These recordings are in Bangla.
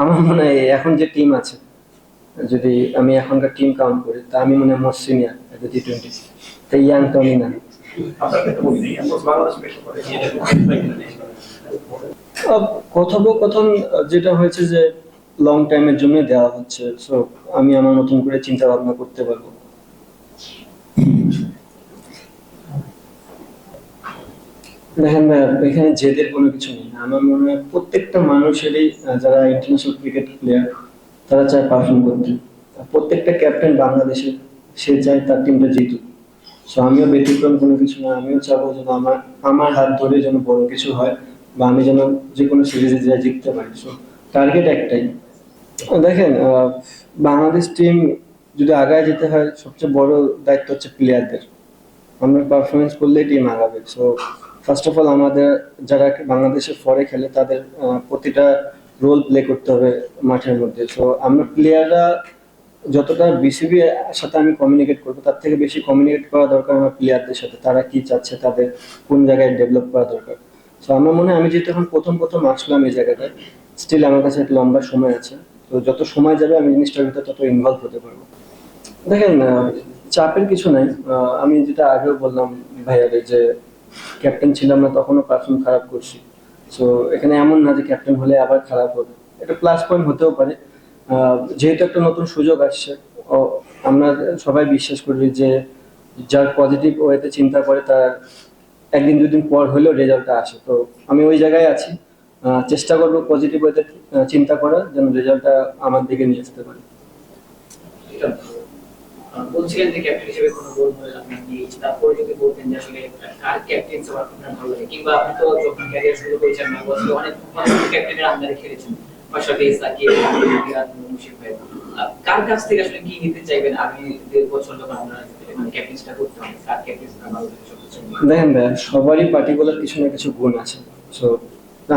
আমার মনে হয় এখন যে টিম আছে, যদি আমি এখনকার টিম কাউন্ট করি, তা আমি মনে হয় মোস্ট সিনিয়র টি টোয়েন্টি তাই ইয়াং তো আমি না কথোপকথন যেটা হয়েছে যে লং টাইমের জন্য দেওয়া হচ্ছে সো আমি আমার নতুন করে চিন্তা ভাবনা করতে পারব। দেখেন ভাইয়া, এখানে জেদের কোনো কিছু নেই। আমার মনে হয় প্রত্যেকটা মানুষেরই যারা ইন্টারন্যাশনাল ক্রিকেট প্লেয়ার তারা চায় পারফর্ম করতে। প্রত্যেকটা ক্যাপ্টেন বাংলাদেশের সে চায় তার টিমটা জিতুক। সো আমিও ব্যতিক্রম কোনো কিছু না আমিও চাবো যেন আমার আমার হাত ধরে যেন বড় কিছু হয় বা আমি যেন যে কোনো সিরিজে যা জিততে পারি। সো টার্গেট একটাই। দেখেন বাংলাদেশ টিম যদি আগায় যেতে হয় সবচেয়ে বড় দায়িত্ব হচ্ছে প্লেয়ারদের আমরা পারফরমেন্স করলেই টিম আগাবে। সো ফার্স্ট অফ অল আমাদের যারা বাংলাদেশে ফরে খেলে, তাদের প্রতিটা রোল প্লে করতে হবে মাঠের মধ্যে। সো আমরা প্লেয়াররা যতটা বিসিবি সাথে আমি কমিউনিকেট করব, তার থেকে বেশি কমিউনিকেট করা দরকার আমার প্লেয়ারদের সাথে। তারা কি চাচ্ছে, তাদের কোন জায়গায় ডেভেলপ করা দরকার। সো আমার মনে হয়, আমি যেহেতু এখন প্রথম প্রথম আসলাম এই জায়গাটায় স্টিল আমার কাছে একটা লম্বা সময় আছে। তো, যত সময় যাবে, আমি জিনিসটার ভিতরে তত ইনভলভ হতে পারব। দেখেন চাপের কিছু নাই। আমি যেটা আগেও বললাম ভাইয়াদের যে ক্যাপ্টেন ছিলাম না, তখনও পারফর্ম খারাপ করছি। সো এখানে এমন না যে ক্যাপ্টেন হলে আবার খারাপ হবে। এটা প্লাস পয়েন্ট হতেও পারে। যেহেতু একটা নতুন সুযোগ আসছে আমরা সবাই বিশ্বাস করি যে যার পজিটিভ ওয়েতে চিন্তা করে, তার একদিন দুদিন পর হলেও রেজাল্টটা আসে। তো, আমি ওই জায়গায় আছি। চেষ্টা করব পজিটিভ ওয়েতে চিন্তা করার, যেন রেজাল্টটা আমার দিকে নিয়ে আসতে পারে। বলছিলেন যে ক্যাপ্টেন হিসেবে কোনো নেই তারপরে যদি বলতেন যে আসলে, কার ক্যাপ্টেন সবার আপনার ভালো লাগে? কিংবা আপনি তো যখন ক্যারিয়ার শুরু করেছেন না বছরে অনেক ক্যাপ্টেনের আন্ডারে খেলেছেন ভাই। কার কাছ থেকে আসলে কি নিতে চাইবেন? আমি দেড় বছর যখন মানে ক্যাপ্টেন্সটা করতে হবে, কার ক্যাপ্টেন্সটা ভালো লাগে দেখেন সবারই পার্টিকুলার কিছু না কিছু গুণ আছে। সো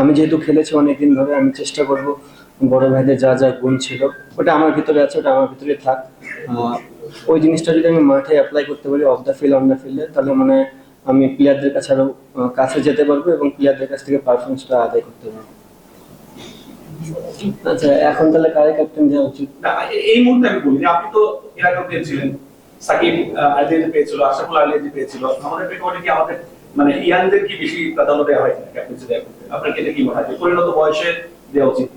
আমি যেহেতু খেলেছি অনেকদিন ধরে, আমি চেষ্টা করব বড় ভাইদের যা যা গুণ ছিল, ওটা আমার ভিতরে আছে, ওটা আমার ভিতরে থাক। ওই জিনিসটা যদি আমি মাঠে অ্যাপ্লাই করতে পারি off the field on the ফিল্ডে তাহলে মানে আমি প্লেয়ারদের কাছে আরও কাছে যেতে পারব এবং প্লেয়ারদের কাছ থেকে পারফরমেন্সটা আদায় করতে পারব। আচ্ছা এখন তাহলে কারে ক্যাপ্টেন দেওয়া উচিত? এই মুহূর্তে আমি বলি আপনি তো এর আগেও পেয়েছিলেন সাকিব আলিয়াজি পেয়েছিল আশাফুল আলিয়াজি পেয়েছিল। আমাদের প্রেক্ষাপটে কি আমাদের মানে ইয়াংদের কি বেশি প্রাধান্য দেওয়া হয় ক্যাপ্টেন্সি দেওয়া করতে আপনার ক্ষেত্রে কি মনে হয় পরিণত বয়সে দেওয়া উচিত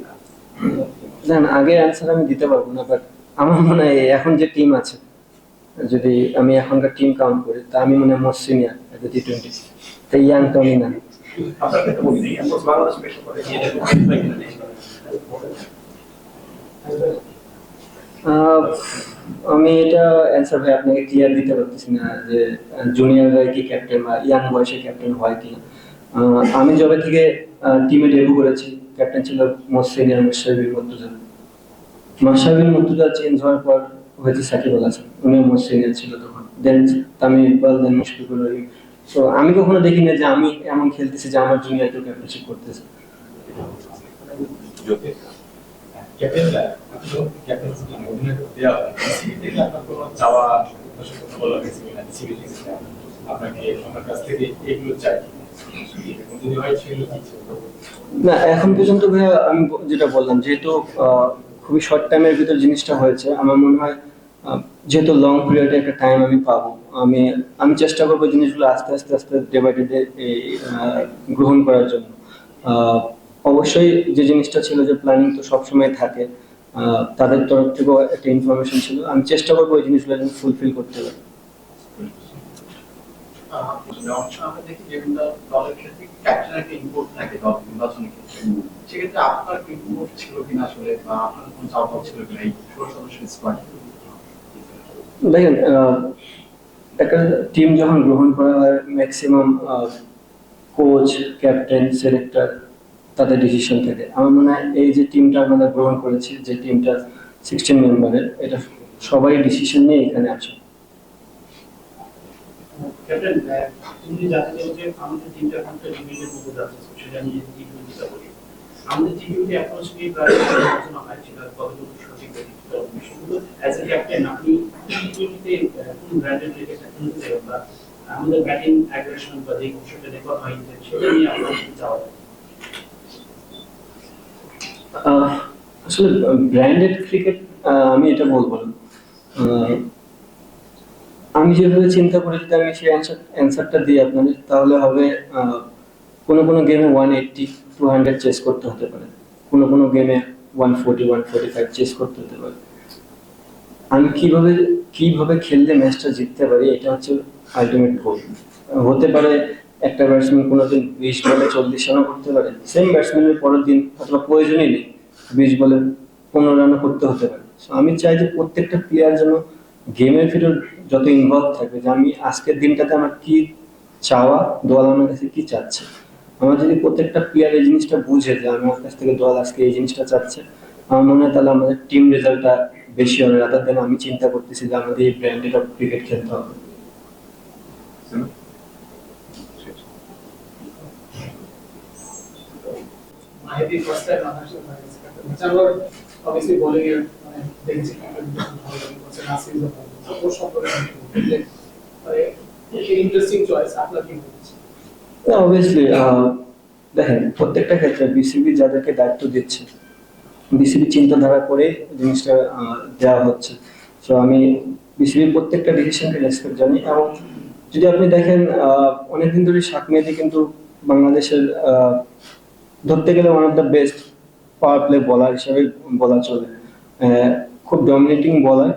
না আগে অ্যান্সার আমি দিতে পারব না বাট আমার মনে হয় এখন যে টিম আছে যদি আমি এখনকার টিম কাউন্ট করি তা আমি মনে হয় মোস্ট সিনিয়র টি টোয়েন্টি তাই ইয়াং তো আমি না। আমি এটা অ্যান্সার ভাই আপনাকে ক্লিয়ার দিতে পারতেছি না যে জুনিয়ররা কি ক্যাপ্টেন বা ইয়াং বয়সে ক্যাপ্টেন হয় আহ, আমি যবে থেকে টিমে ডেবু করেছি। ক্যাপ্টেন ছিল মোস্ট সিনিয়র মুশাহিবিন মুর্তুজা মাসাবিন মুর্তুজা চেঞ্জ হওয়ার পর হয়েছে সাকিব আল হাসান। উনিও মোস্ট সিনিয়র ছিল তখন। Then Tamim Iqbal then Mushfiqur Rahim. So আমি কখনো দেখি না যে আমি এমন খেলতেছি যে আমার জুনিয়র কেউ ক্যাপ্টেনশিপ করতেছে? না এখন পর্যন্ত ভাইয়া আমি যেটা বললাম যেহেতু খুবই শর্ট টাইমের ভিতর জিনিসটা হয়েছে। আমার মনে হয় যেহেতু লং পিরিয়ডে একটা টাইম আমি পাবো, আমি আমি চেষ্টা করব জিনিসগুলো আস্তে আস্তে আস্তে ডে বাই ডে গ্রহণ করার জন্য। অবশ্যই যে জিনিসটা ছিল যে প্ল্যানিং তো সবসময় থাকে তাদের তরফ থেকেও একটা ইনফরমেশন ছিল। আমি চেষ্টা করব ওই জিনিসগুলো যেন ফুলফিল করতে পারি। একটা থাকে নির্বাচনের ক্ষেত্রে সেক্ষেত্রে আপনার ইম্পোর্ট ছিল কিনা আসলে বা আপনার ছিল কিনা এই সদস্য স্কোয়াড দেখেন একটা টিম যখন গ্রহণ করা হয় ম্যাক্সিমাম কোচ ক্যাপ্টেন সিলেক্টর তাদের ডিসিশন থাকে। আমার মনে হয় এই যে টিমটা আমরা গ্রহণ করেছি, যে টিমটা সিক্সটিন মেম্বারের এটা সবাই ডিসিশন নিয়ে এখানে আছে ক্যাপ্টেন তুমি জানতে চাও যে আমাদের টিমটা এখন তো ডিভিডের মধ্যে যাচ্ছে সেটা নিয়ে আমাদের টি টোয়েন্টি অ্যাপ্রোচ নিয়ে প্রায় আলোচনা হয় সেটা কতটুকু সঠিক অ্যাজ এ ক্যাপ্টেন আপনি টি কোন ব্র্যান্ডের ক্রিকেট খেলতে বা আমাদের ব্যাটিং অ্যাগ্রেশন বা যে বিষয়টা হয় সেটা নিয়ে আপনার কি চাওয়া? আসলে ব্র্যান্ডেড ক্রিকেট আমি এটা বলব না। আমি যেভাবে চিন্তা করি যদি আমি সেই অ্যান্সারটা দিই আপনাদের, তাহলে হবে কোনো কোনো গেমে one eighty two hundred chase করতে হতে পারে। কোনো কোনো গেমে one forty one forty five chase করতে হতে পারে। আমি কীভাবে কীভাবে খেললে ম্যাচটা জিততে পারি, এটা হচ্ছে আলটিমেট গোল হতে পারে একটা ব্যাটসম্যান কোনোদিন বিশ বলে চল্লিশ রানও করতে পারে সেম ব্যাটসম্যানের পরের দিন অথবা প্রয়োজনই নেই, বিশ বলে পনেরো রানও করতে হতে পারে। So, আমি চাই যে প্রত্যেকটা প্লেয়ার যেন গেমের ভিতর যত ইনভলভ থাকবে যে আমি আজকের দিনটাতে আমার কি চাওয়া দল আমার কাছে কি চাচ্ছে? আমার যদি প্রত্যেকটা প্লেয়ার এই জিনিসটা বুঝে যে আমার কাছ থেকে দল আজকে এই জিনিসটা চাচ্ছে, আমার মনে হয় তাহলে আমাদের টিম রেজাল্টটা বেশি হবে রাতার দেন আমি চিন্তা করতেছি যে আমাদের এই ব্র্যান্ডেড অফ ক্রিকেট খেলতে হবে। মাহিদি ফার্স্ট টাইম আমরা অবভিয়াসলি বোলিং এর মানে দেখছি। অবভিয়াসলি দেখেন, প্রত্যেকটা ক্ষেত্রে বিসিবি যাদেরকে দায়িত্ব দিচ্ছে বিসিবি চিন্তাধারা করে জিনিসটা দেওয়া হচ্ছে। তো আমি বিসিবির প্রত্যেকটা ডিসিশনকে রেসপেক্ট জানি এবং যদি আপনি দেখেন অনেকদিন ধরে শাক মেহেদি কিন্তু বাংলাদেশের ধরতে গেলে one of the best power play বলার হিসেবে বলা চলে। খুব ডমিনেটিং বলার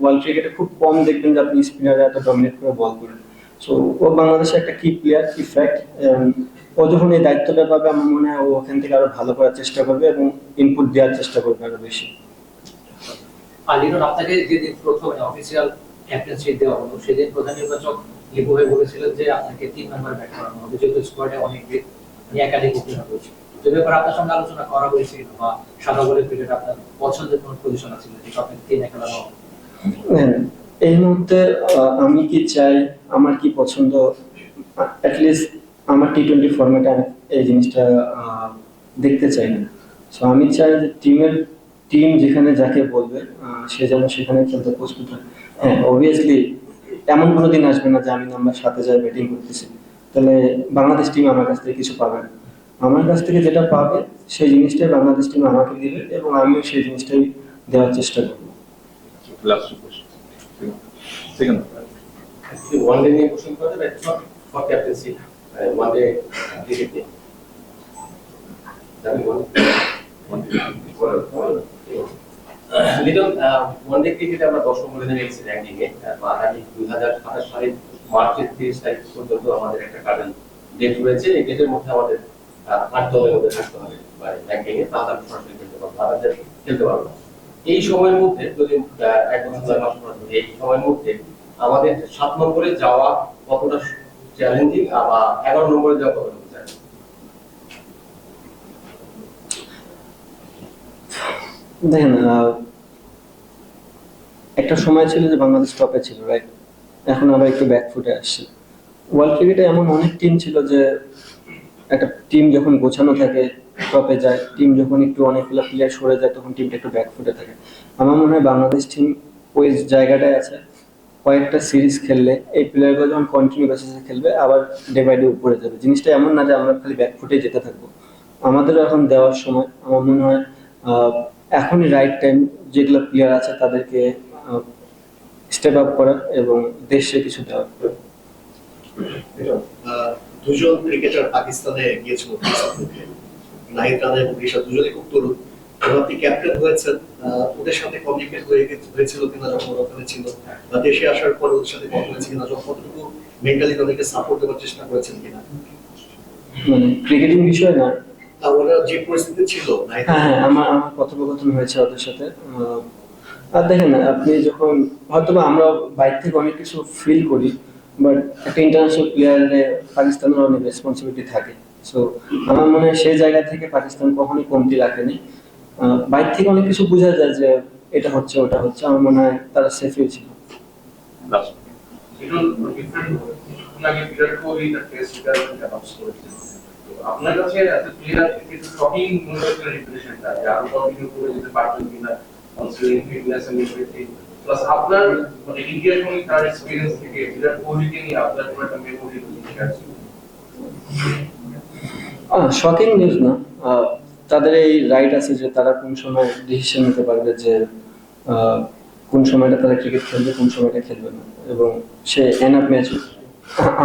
ওয়ার্ল্ড ক্রিকেটে খুব কম দেখবেন যে আপনি স্পিনারে এত ডমিনেট করে বল করেন। সো ও বাংলাদেশের একটা কি প্লেয়ার কি ফ্যাক্ট ও যখন এই দায়িত্বটা পাবে, আমার মনে হয় ও ওখান থেকে আরও ভালো করার চেষ্টা করবে এবং ইনপুট দেওয়ার চেষ্টা করবে আরও বেশি। লিটন আপনাকে যেদিন প্রথম অফিসিয়াল ক্যাপ্টেন্সি দেওয়া হলো, সেদিন প্রধান নির্বাচক লিপু ভাই বলেছিলেন যে আপনাকে তিন নাম্বার ব্যাট করানো হবে, যেহেতু স্কোয়াডে অনেক একাধিক ওপেনার যে ব্যাপারে আপনার সঙ্গে আলোচনা করা হয়েছিল বা সাদা বলের ক্রিকেট আপনার পছন্দের কোনো পজিশন আছে যেটা আপনাকে তিনে খেলানো হ্যাঁ, এই মুহূর্তে আমি কি চাই আমার কি পছন্দ অ্যাটলিস্ট আমার টি টোয়েন্টি ফর্মেটে এই জিনিসটা দেখতে চাই না। সো আমি চাই যে টিমের টিম যেখানে যাকে বলবে সে যেন সেখানে খেলতে প্রস্তুত হয়। হ্যাঁ অবভিয়াসলি এমন কোনো দিন আসবে না যে আমি নাম্বার সাথে যাই ব্যাটিং করতেছি। তাহলে বাংলাদেশ টিম আমার কাছ থেকে কিছু পাবে না। আমার কাছ থেকে যেটা পাবে সেই জিনিসটাই বাংলাদেশ টিম আমাকে দিবে এবং আমিও সেই জিনিসটাই দেওয়ার চেষ্টা করব। নিয়ে question for captaincy cricket Liton ক্রিকেটে আমরা দশ নম্বরে নেমে গেছি র্যাঙ্কিংয়ে আগামী দুই হাজার সাতাশ সালের মার্চের তিরিশ তারিখ পর্যন্ত আমাদের একটা কারেন্ট ডেট রয়েছে। এই ডেটের মধ্যে আমাদের আট থাকতে হবে সরাসরি খেলতে খেলতে। এই সময়ের মধ্যে যদি এক বছর মাস পর এই সময়ের মধ্যে আমাদের সাত নম্বরে যাওয়া কতটা চ্যালেঞ্জিং বা এগারো নম্বরে যাওয়া কতটা দেখেন একটা সময় ছিল যে বাংলাদেশ টপে ছিল রাইট এখন আবার একটু ব্যাকফুটে আসছে ওয়ার্ল্ড ক্রিকেটে এমন অনেক টিম ছিল যে একটা টিম যখন গোছানো থাকে টপে যায় টিম যখন একটু অনেকগুলো প্লেয়ার সরে যায়, তখন টিমটা একটু ব্যাকফুটে থাকে। আমার মনে হয় বাংলাদেশ টিম ওই জায়গাটায় আছে। কয়েকটা সিরিজ খেললে এই প্লেয়ারগুলো যখন কন্টিনিউ বেসিসে খেলবে, আবার ডে বাই ডে উপরে যাবে। জিনিসটা এমন না যে আমরা খালি ব্যাকফুটে যেতে থাকব। আমাদেরও এখন দেওয়ার সময়। আমার মনে হয় এখনই রাইট টাইম যেগুলো প্লেয়ার আছে তাদেরকে স্টেপ আপ করা এবং দেশে কিছু দেওয়া দুজন ক্রিকেটার পাকিস্তানে গিয়েছিল নাহিদ রানা এবং দুজনেই খুব তরুণ। আপনি ক্যাপ্টেন হয়েছেন ওদের সাথে কমিউনিকেট হয়ে হয়েছিল কিনা যখন ওরা ওখানে ছিল বা দেশে আসার পর ওদের সাথে কথা হয়েছে কিনা যখন কতটুকু মেন্টালি তাদেরকে সাপোর্ট দেওয়ার চেষ্টা করেছেন কিনা। মানে ক্রিকেটিং বিষয় না? ওরা যে পরিস্থিতি ছিল হ্যাঁ হ্যাঁ আমার আমার কথোপকথন হয়েছে ওদের সাথে। আর দেখেন আপনি যখন হয়তো আমরা বাইরে থেকে অনেক কিছু ফিল করি বাট একটা ইন্টারন্যাশনাল প্লেয়ারে পাকিস্তানের অনেক রেসপন্সিবিলিটি থাকে। সো আমার মনে হয় সেই জায়গা থেকে পাকিস্তান কখনোই কমতি রাখেনি। আহ, বাইরে থেকে অনেক কিছু বোঝা যায় যে এটা হচ্ছে ওটা হচ্ছে। আমার মনে হয় তারা সেফই ছিল। লাস্ট এখন আপনাকে বিরাট কোহলি তার টেস্ট রিটায়ারমেন্ট অ্যানাউন্স করেছেন তো আপনার কাছে এত প্লেয়ার কিছু শকিং মনে হচ্ছে রিপ্রেজেন্টেশনটা যে আরও কন্টিনিউ করে যেতে পারবেন কিনা? ফিটনেস এন্ড প্লাস আপনার মানে ইন্ডিয়ার সঙ্গে তার এক্সপিরিয়েন্স থেকে বিরাট কোহলিকে নিয়ে আপনার কোনো একটা মেমোরি শকিং নিউজ না। তাদের এই রাইট আছে যে তারা কোন সময় ডিসিশন নিতে পারবে যে কোন সময়টা তারা ক্রিকেট খেলবে কোন সময়টা খেলবে না। এবং সে এন আপ ম্যাচ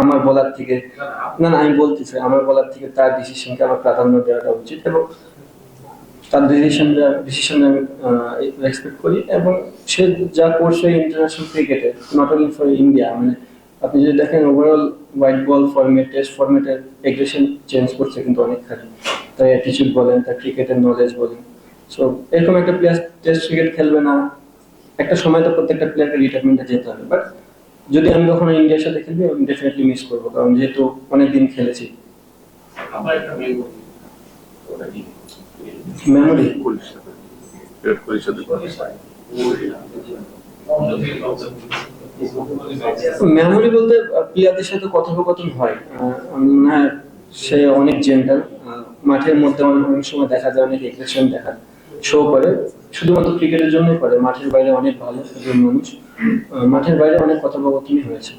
আমার বলার থেকে না না আমি বলতেছি আমার বলার থেকে তার ডিসিশনকে আমার প্রাধান্য দেওয়াটা উচিত। এবং তার ডিসিশনটা ডিসিশন আমি রেসপেক্ট করি এবং সে যা করছে ইন্টারন্যাশনাল ক্রিকেটে নট অনলি ফর ইন্ডিয়া মানে আপনি যদি দেখেন overall white ball format test ফরম্যাটের aggression change করছে কিন্তু অনেকখানি। তার অ্যাটিচিউড বলেন, তার ক্রিকেটের নলেজ বলেন। সো এরকম একটা প্লেয়ার টেস্ট ক্রিকেট খেলবে না। একটা সময় তো প্রত্যেকটা প্লেয়ারকে রিটায়ারমেন্টে যেতে হবে। বাট যদি আমি কখনো ইন্ডিয়ার সাথে খেলবি, আমি ডেফিনেটলি মিস করব। কারণ যেহেতু অনেকদিন খেলেছি। আমার একটা মেমোরি মেমোরি বলতে প্লেয়ারদের সাথে কথোপকথন হয়। সে অনেক জেন্টাল মাঠের মধ্যে অনেক সময় দেখা যায়, অনেক এগ্রেশন দেখা শো করে। শুধুমাত্র ক্রিকেটের জন্যই করে, মাঠের বাইরে অনেক ভালো মানুষ। মাঠের বাইরে অনেক কথোপকথনই হয়েছে।